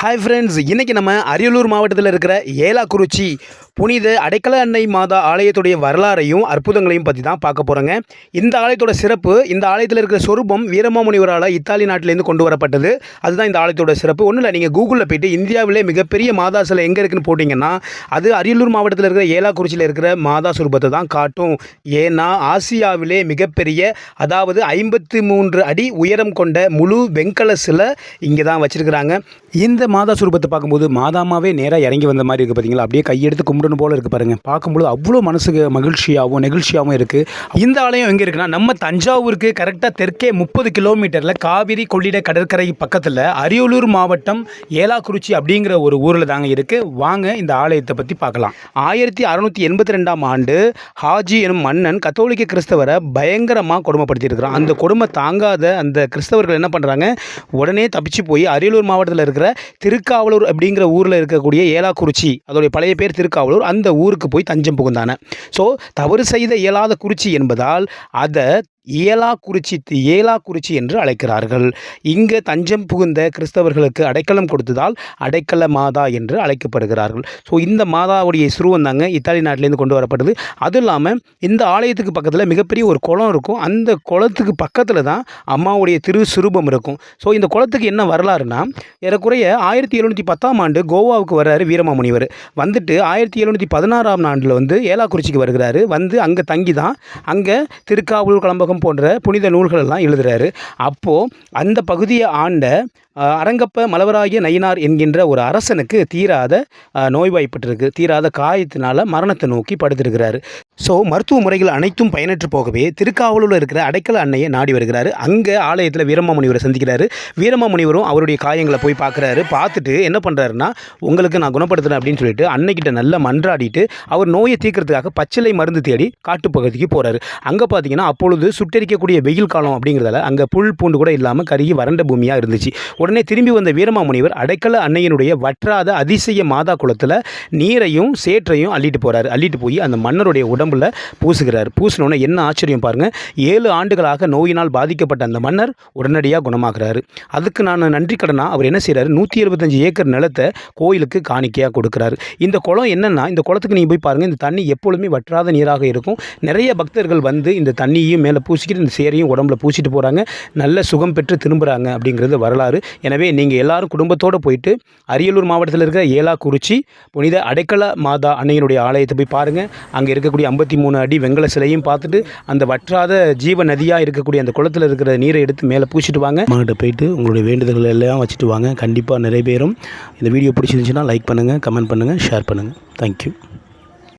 Hi friends இன்றைக்கி நம்ம அரியலூர் மாவட்டத்தில் இருக்கிற ஏலாக்குறிச்சி புனித அடைக்கல அன்னை மாதா ஆலயத்துடைய வரலாறையும் அற்புதங்களையும் பற்றி தான் பார்க்க போகிறோங்க இந்த ஆலயத்தோட சிறப்பு இந்த ஆலயத்தில் இருக்கிற சொரூபம் வீரமாமுனிவரால் இத்தாலி நாட்டிலேருந்து கொண்டு வரப்பட்டது. அதுதான் இந்த ஆலயத்தோட சிறப்பு. ஒன்றும் இல்லை நீங்கள் கூகுளில் போயிட்டு இந்தியாவிலே மிகப்பெரிய மாதா சிலை எங்கே இருக்குன்னு போட்டிங்கன்னா அது அரியலூர் மாவட்டத்தில் இருக்கிற ஏலாக்குறிச்சியில் இருக்கிற மாதா சுரூபத்தை தான் காட்டும். ஏன்னா ஆசியாவிலே மிகப்பெரிய அதாவது ஐம்பத்தி மூன்று அடி உயரம் கொண்ட முழு வெங்கல சிலை இங்கே தான் வச்சுருக்கிறாங்க. இந்த மாதா சுரூபத்தை பார்க்கும்போது மாதாமாவே நேராக இறங்கி வந்த மாதிரி இருக்குது பார்த்தீங்களா அப்படியே கையெடுத்து கும்பிடணும் போல இருக்குது பாருங்கள் பார்க்கும்போது அவ்வளோ மனசுக்கு மகிழ்ச்சியாகவும் நெகிழ்ச்சியாகவும் இருக்குது இந்த ஆலயம் எங்கே இருக்குன்னா நம்ம தஞ்சாவூருக்கு கரெக்டாக தெற்கே முப்பது கிலோமீட்டரில் காவிரி கொள்ளிட கடற்கரை பக்கத்தில் அரியலூர் மாவட்டம் ஏலாக்குறிச்சி அப்படிங்கிற ஒரு ஊரில் தாங்க இருக்குது வாங்க இந்த ஆலயத்தை பற்றி பார்க்கலாம். ஆயிரத்தி அறுநூற்றி எண்பத்தி ரெண்டாம் ஆண்டு ஹாஜி எனும் மன்னன் கத்தோலிக்க கிறிஸ்தவரை பயங்கரமாக கொடுமைப்படுத்தியிருக்கிறான். அந்த கொடுமை தாங்காத அந்த கிறிஸ்தவர்கள் என்ன பண்ணுறாங்க உடனே தப்பிச்சு போய் அரியலூர் மாவட்டத்தில் இருக்கிற திருக்காவலூர் அப்படிங்கிற ஊரில் இருக்கக்கூடிய ஏலாக்குறிச்சி அதோடைய பழைய பேர் திருக்காவலூர் அந்த ஊருக்கு போய் தஞ்சம் புகுந்தான. ஸோ தவறு செய்த இயலாத குறிச்சி என்பதால் அதை ஏலாக்குறிச்சி ஏலாக்குறிச்சி என்று அழைக்கிறார்கள். இங்கே தஞ்சம் புகுந்த கிறிஸ்தவர்களுக்கு அடைக்கலம் கொடுத்ததால் அடைக்கல மாதா என்று அழைக்கப்படுகிறார்கள். ஸோ இந்த மாதாவுடைய சுருவம் தாங்க இத்தாலி நாட்டிலேருந்து கொண்டு வரப்பட்டது அதுவும் இல்லாமல் இந்த ஆலயத்துக்கு பக்கத்தில் மிகப்பெரிய ஒரு குளம் இருக்கும். அந்த குளத்துக்கு பக்கத்தில் தான் அம்மாவுடைய திரு சுரூபம் இருக்கும். ஸோ இந்த குளத்துக்கு என்ன வரலாறுனா ஏறக்குறைய ஆயிரத்தி எழுநூற்றி பத்தாம் ஆண்டு கோவாவுக்கு வர்றாரு வீரமாமுனிவர். வந்துட்டு ஆயிரத்தி எழுநூற்றி பதினாறாம் ஆண்டில் வந்து ஏலாக்குறிச்சிக்கு வருகிறாரு. வந்து அங்கே தங்கி தான் அங்கே திருக்காவூர் கலம்பகம் போன்ற புனித நூல்கள் எல்லாம் எழுதுகிறாரு அப்போது அந்த பகுதியை ஆண்ட அரங்கப்ப மலவராகிய நயினார் என்கின்ற ஒரு அரசனுக்கு தீராத நோய்வாய்ப்பட்டிருக்கு தீராத காயத்தினால மரணத்தை நோக்கி படுத்திருக்கிறாரு. ஸோ மருத்துவ முறைகள் அனைத்தும் பயனற்று போகவே திருக்காவலூரில் இருக்கிற அடைக்கல அன்னையை நாடி வருகிறாரு. அங்கே ஆலயத்தில் வீரமாமுனிவரை சந்திக்கிறாரு. வீரமாமுனிவரும் அவருடைய காயங்களை போய் பார்க்குறாரு. பார்த்துட்டு என்ன பண்ணுறாருன்னா உங்களுக்கு நான் குணப்படுத்துறேன் அப்படின்னு சொல்லிட்டு அன்னைக்கிட்ட நல்லா மன்றாடிட்டு அவர் நோயை தீர்க்கறதுக்காக பச்சிலை மருந்து தேடி காட்டுப்பகுதிக்கு போகிறாரு அங்கே பார்த்தீங்கன்னா அப்பொழுது சுட்டெரிக்கக்கூடிய வெயில் காலம் அப்படிங்கிறதால அங்கே புல் பூண்டு கூட இல்லாமல் கருகி வறண்ட பூமியாக இருந்துச்சு. உடனே திரும்பி வந்த வீரமாமுனிவர் அடைக்கல அன்னையினுடைய வற்றாத அதிசய மாதா குளத்தில் நீரையும் சேற்றையும் அள்ளிட்டு போகிறாரு அள்ளிட்டு போய் அந்த மன்னருடைய உடம்பு உடம்புல பூசுகிறார். பூசினோன்னே என்ன ஆச்சரியம் பாருங்கள் ஏழு ஆண்டுகளாக நோயினால் பாதிக்கப்பட்ட அந்த மன்னர் உடனடியாக குணமாகிறாரு. அதுக்கு நான் நன்றி கடனாக அவர் என்ன செய்கிறாரு நூற்றி எழுபத்தஞ்சு ஏக்கர் நிலத்தை கோயிலுக்கு காணிக்கையாக கொடுக்குறாரு. இந்த குளம் என்னென்னா இந்த குளத்துக்கு நீங்கள் போய் பாருங்கள் இந்த தண்ணி எப்பொழுதுமே வற்றாத நீராக இருக்கும். நிறைய பக்தர்கள் வந்து இந்த தண்ணியையும் மேலே பூசிக்கிட்டு இந்த சேரையும் உடம்புல பூசிட்டு போகிறாங்க நல்ல சுகம் பெற்று திரும்புகிறாங்க அப்படிங்கிறது வரலாறு. எனவே நீங்கள் எல்லாரும் குடும்பத்தோடு போயிட்டு அரியலூர் மாவட்டத்தில் இருக்கிற ஏலாக்குறிச்சி புனித அடைக்கல மாதா அன்னையினுடைய ஆலயத்தை போய் பாருங்கள் அங்கே இருக்கக்கூடிய ஐம்பத்தி மூணு அடி வெங்கல சிலையும் பார்த்துட்டு அந்த வற்றாத ஜீவ நதியாக இருக்கக்கூடிய அந்த குளத்தில் இருக்கிற நீரை எடுத்து மேலே பூசிட்டு வாங்க. மாகிட்ட போயிட்டு உங்களுடைய வேண்டுதல்கள் எல்லாம் வச்சுட்டு வாங்க. கண்டிப்பாக நிறைவேறும். இந்த வீடியோ பிடிச்சிருந்துச்சுன்னா லைக் பண்ணுங்கள் கமெண்ட் பண்ணுங்கள் ஷேர் பண்ணுங்கள் தேங்க்யூ